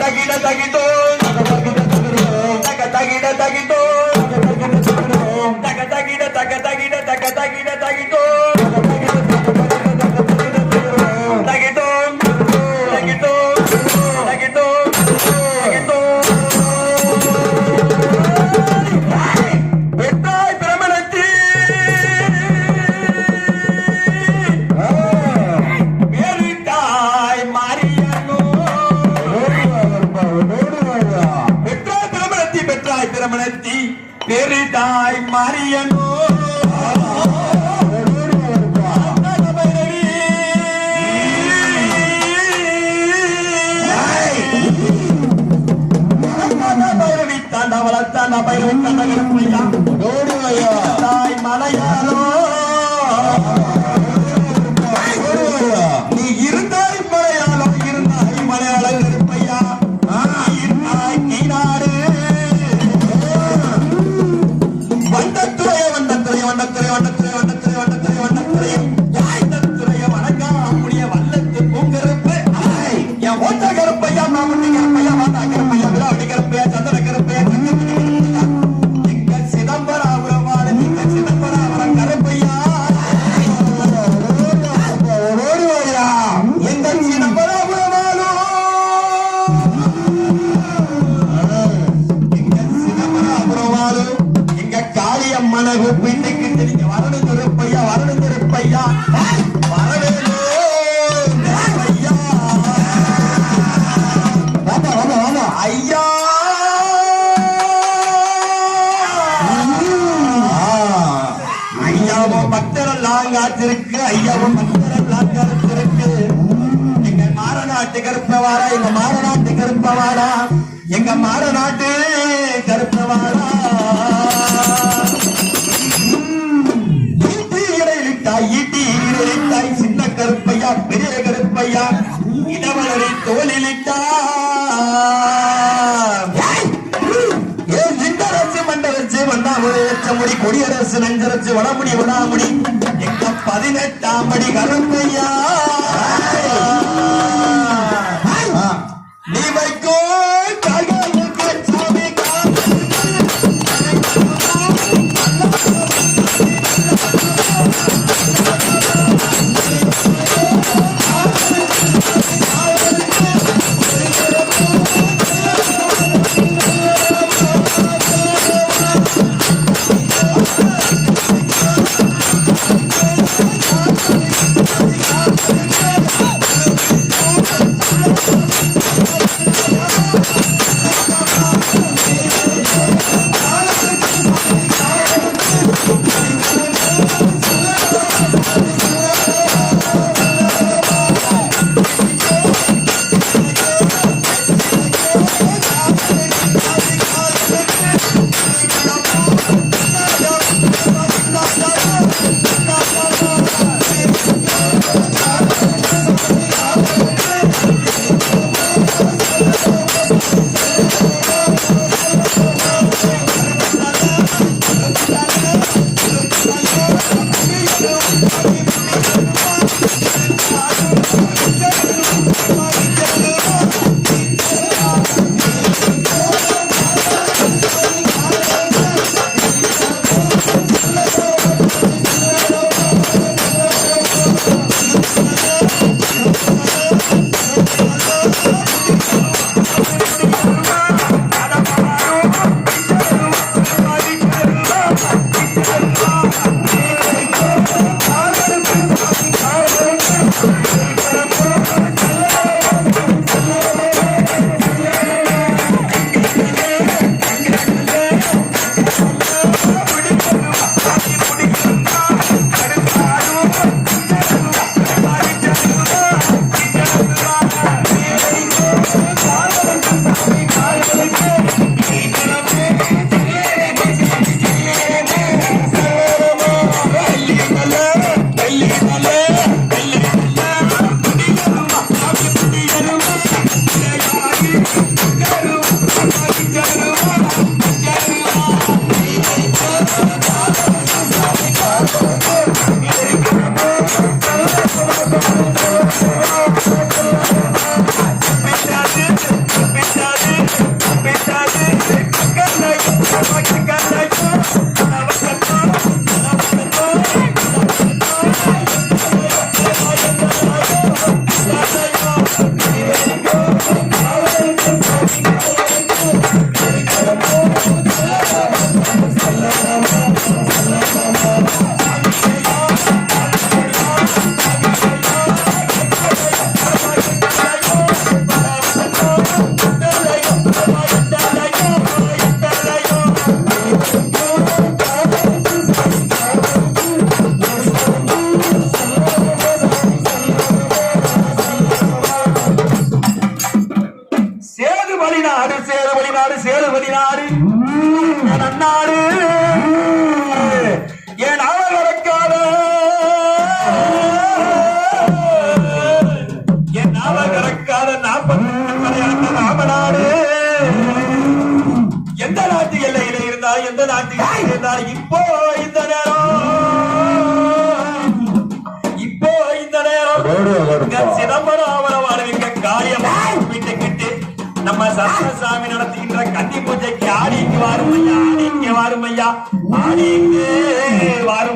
తగిడ తగిడ பிரமணத்தி பெரிதாய் மாரியனோ. பைரவி தாண்டா வளர்த்தாண்டா காளியம்மனகு பின்னுக்கு நீங்க வரணும் திருப்பையா வரணும் திருப்பையா. வரவேணும் திருப்பையா. ஐயா. ஐயாவும் பக்தரெல்லாம் காத்திருக்கு ஐயாவும் பக்தரெல்லாம் காத்திருக்கு எங்க மாரநாட்டு கருப்பவாரா எங்க மாரநாட்டு கருப்பவாரா எங்க மாரநாட்டு கருப்பவாரா இடவளரை தோலிலிட்டா ஏ சிண்டரசு மண்டரசு வண்ணாமுடி எச்சமுடி கொடியரசு நஞ்சரசு வடமுடி வடாமுடி எங்க பதினெட்டாம் படி கருப்பையா வழிநாடு சேர வழிநாடு சேர வழிநாடு. நன்னாடு என் அவகரக்கார என் அவகரக்கார நாற்பது மலையாண்ட ராமநாடு எந்த நாட்டு எல்லையில இருந்தா எந்த நாட்டு எல்லையில இருந்தா இப்போ நம்ம நடத்துகின்ற கன்னி பூஜைக்கு ஆடிக்கு வாரும் ஐயா ஆடிக்கு வாரும் ஐயா ஆடிக்கு வாரும்